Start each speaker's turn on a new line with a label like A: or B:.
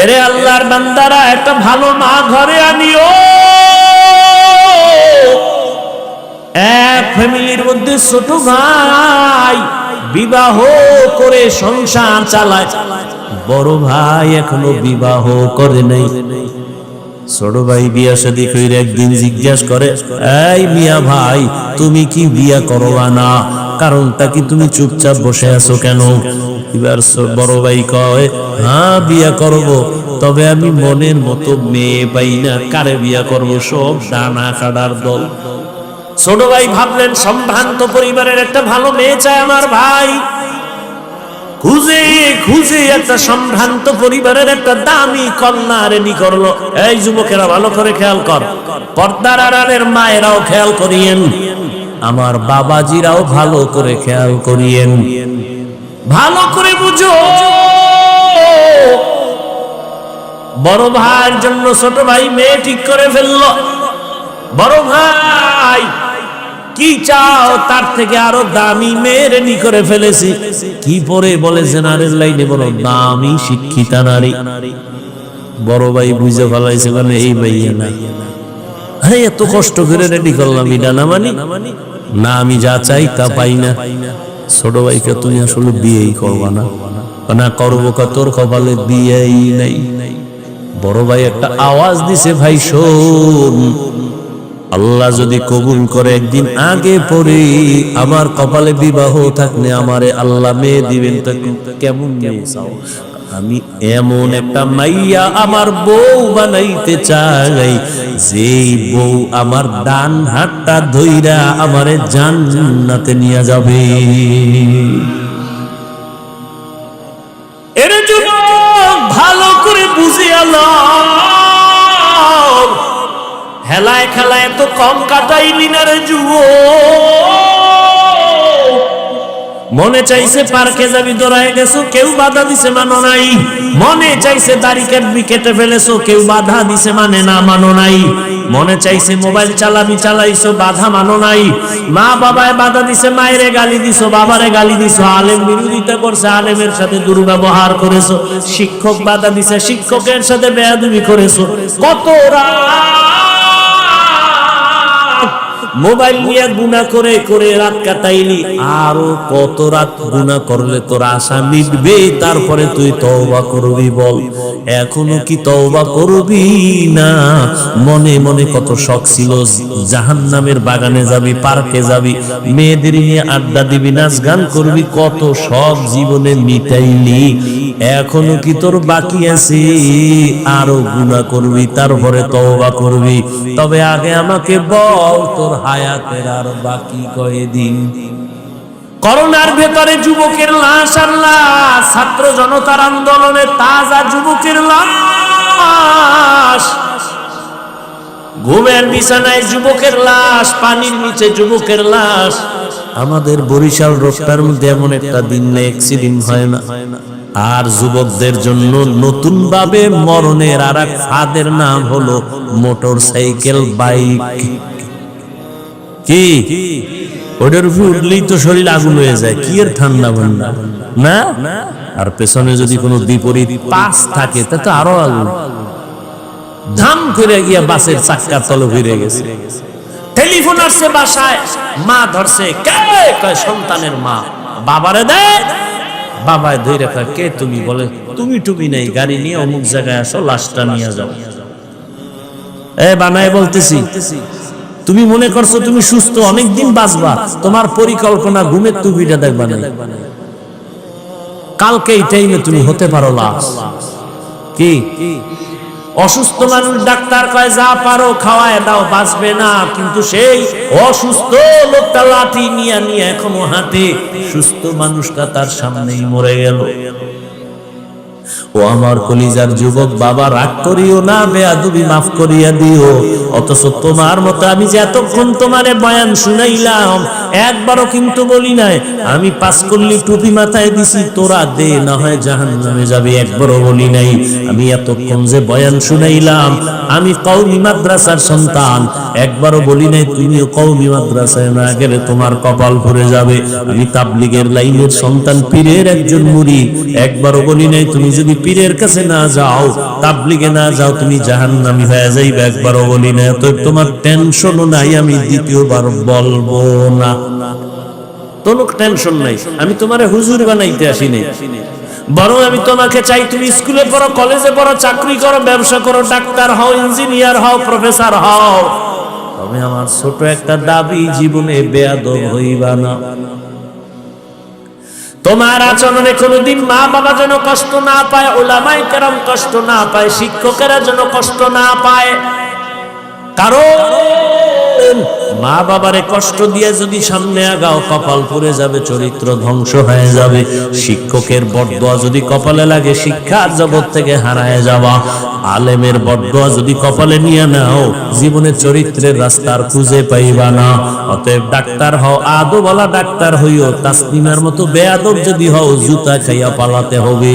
A: এরে আল্লাহর বান্দারা একটা ভালো মা ঘরে আনিও। এক ফ্যামিলির মধ্যে ছোট ভাই বিবাহ করে সংসার চালায়। বড় ভাই এখনও বিবাহ করে নাই। ছোট ভাই বিয়া শাদী কইরে একদিন জিজ্ঞাসা করে, এই মিয়া ভাই, তুমি কি বিয়া করবা না? তুমি চুপচাপ বসে আছো কেন? এবার বড় ভাই কয় হ্যাঁ বিয়া করব। তবে আমি মনের মতো মেয়ে পাই না। কারে বিয়া করব? সব ডানা কাটার দল। ছোট ভাই ভাবলেন, সম্ভ্রান্ত পরিবারের একটা ভালো মেয়ে চায় আমার ভাই। খুঁজে খুঁজে একটা সম্ভ্রান্ত পরিবারের একটা দামি কন্যা রেডি করল। এই যুবকেরা ভালো করে খেয়াল কর। পর্দার আড়ালের মায়েরাও খেয়াল করিয়েন। আমার বাবাজিরাও ভালো করে খেয়াল করিয়েন। ভালো করে বুঝো। বড় ভাইয়ের জন্য ছোট ভাই মেয়ে ঠিক করে ফেলল। বড় ভাই কি চাও? তার থেকে আরও দামি মেয়ে রেডি করে ফেলেছি। কি পরে বলে জেনারেল লাইনে বলো, দামি শিক্ষিতা নারী। বড় ভাই বুঝে ফেলাইছে মানে এই ভাইয়া না। আরে এত কষ্ট করে রেডি করলাম, এটা না মানি? না, আমি যা চাই তা পাই না। ছোট ভাইকে তুমি আসলে বিয়েই করবা না? না, করব কা, তোর কপালে বিয়েই নাই। বড় ভাই একটা আওয়াজ দিছে, ভাই, শোন। আল্লাহ যদি কবুল করে একদিন আগে পরে আমার কপালে বিবাহ থাকলে আমারে আল্লাহ মেয়ে দিবেন কেমন আমি এমন একটা মাইয়া আমার বউ বানাইতে চাই, যেই বউ আমার ডান হাতটা ধইরা আমারে জান্নাতে নিয়ে যাবে। এর জন্য ভালো করে বুঝে আলাম হেলায় খেলায় তো কম কাটাইলি না যুব মনে চাইছে পার্কে যাবি দৌড়ায় গেছো, কেউ বাধা দিছে মানো নাই। মনে চাইছে দাড়ি কাটবি, কেটে ফেলেছো, কেউ বাধা দিছে মানে না মানো নাই। মনে চাইছে মোবাইল চালাবি, চালাইছো, বাধা মানো নাই। মা বাবায় বাধা দিছে, মায়েরে গালি দিছো, বাবারে গালি দিছো, আলেম বিরোধিতা করছে, আলেমের সাথে দুর্ব্যবহার করেছ। শিক্ষক বাধা দিছে, শিক্ষকের সাথে বেয়াদবি করেছ। কত রাত মোবাইল নিয়ে গুণা করে করে রাত কাটাইলি। আরও কত রাত গুণা করলে তোর আশা মিটবে? তারপরে তুই তওবা করবি বল। এখনও কি তওবা করবি না? মনে মনে কত শখ ছিল। জাহান্নামের বাগানে যাবি, পার্কে যাবি, মেয়েদের নিয়ে আড্ডা দিবি, নাচ গান করবি, কত সব জীবনে মিটাইলি। এখনও কি তোর বাকি আছে? আরও গুণা করবি, তারপরে তওবা করবি। তবে আগে আমাকে বল, তোর হায়াতের আর বাকি কয়দিন? করোনার ভেতরে যুবকের লাশ আর লাশ ছাত্র জনতার আন্দোলনে তাজা যুবকের লাশ। ঘুমের বিছানায় যুবকের লাশ, পানির নিচে যুবকের লাশ। আমাদের বরিশাল রোডটার মধ্যে এমন একটা দিন নেই অ্যাক্সিডেন্ট হয় না। আর যুবকদের জন্য নতুন ভাবে মরণের আর এক ফাঁদের নাম হলো মোটর সাইকেল বাইক। কি? ওটার উপরে উঠলেই তো শরীর আগুন হয়ে যায়, কি এর ঠান্ডা ভান্ডা না? আর পেছনে যদি কোনো বিপরীত পাস থাকে, তা তো আরও আগুন। ধাম করে গিয়া বাসের চাক্কার তলে ঘুরে গেছে। টেলিফোন আসছে বাসায়, মা ধরছে, কে? কয়, সন্তানের মা। বাবারে দে। বাবায় ধরে রাখা কে তুমি? বলে, তুমি টুমি নাই, গাড়ি নিয়ে অমুক জায়গায় আসো, লাশটা নিয়ে যাও। এ, বানায় বলতেছি। তুমি মনে করছ তুমি সুস্থ অনেক দিন বাঁচবা, তোমার পরিকল্পনা ঘুমের টুপিটা দেখবা না কালকে এই টাইমে তুমি হতে পারো লাশ। কি? অসুস্থ মানুষ ডাক্তার কয়, যা পারো খাওয়ায় দাও, বাঁচবে না। কিন্তু সেই অসুস্থ লোকটা লাঠি নিয়ে নিয়ে এখনও হাঁটে। সুস্থ মানুষটা তার সামনেই মরে গেল। ও আমার কলিজার যুবক বাবা, রাগ করিও না, বেয়াদুবি মাফ করিয়া দিও। অথচ তোমার মতো আমি যে এতক্ষণ তোমারে বয়ান শুনাইলাম, একবারও কিন্তু বলি নাই, আমি পাস করলি টুপি মাথায় দিছি, তোরা দে, না হয় জাহান নামে যাবে, একবারও বলি নাই। আমি এতক্ষণ যে বয়ান শুনাইলাম, আমি কৌমি মাদ্রাসার সন্তান, একবারও বলি নাই, তুমিও কওমি মাদ্রাসায় না গেলে তোমার কপাল ভরে যাবে। আমি তাবলিগের লাইনের সন্তান, পীরের একজন মুড়ি, একবারও বলি নাই, তুমি যদি পীরের কাছে না যাও, তাবলিগে না যাও, তুমি জাহান্নামী হয়ে যাইবে একবারও বলি না তো তোমার টেনশনও নাই, আমি দ্বিতীয়বার বলব না। কোনো টেনশন নাই, আমি তোমারে হুজুর বানাইতে আসি নাই। বরং আমি তোমাকে চাই, তুমি স্কুলে পড়ো, কলেজে পড়ো, চাকরি করো, ব্যবসা করো, ডাক্তার হও, ইঞ্জিনিয়ার হও, প্রফেসর হও। তবে আমার ছোট একটা দাবি, জীবনে বেয়াদব হইবা না। তোমার আচরণে কোনোদিন মা বাবা যেন কষ্ট না পায়, ওলামাই কেরাম কষ্ট না পায়, শিক্ষকেরা যেন কষ্ট না পায়। কারণ মা বাবারে কষ্ট দিয়ে যদি সামনে আগাও, কপাল পুড়ে যাবে, চরিত্র ধ্বংস হয়ে যাবে। শিক্ষকের বটদোয়া যদি কপালে লাগে, শিক্ষার জগৎ থেকে হারায় যাওয়া। আলেমের বটদোয়া যদি কপালে নিয়ে নাও, জীবনে চরিত্রের রাস্তার খুঁজে পাইবা না। অতএব ডাক্তার হও আদো বলা ডাক্তার হইও তাসলিমার মতো বেয়াদব যদি হও, জুতা খাইয়া পালাতে হবে